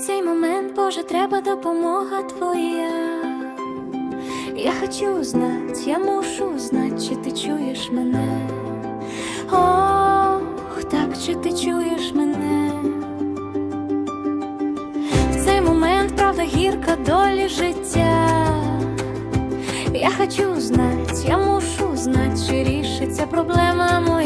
цей момент, Боже, треба допомога твоя. Я хочу знать, я мушу знать, чи ти чуєш мене. Ох, так, чи ти чуєш мене? В цей момент правда гірка долі життя. Я хочу знать, я мушу знать, чи рішиться проблема моя.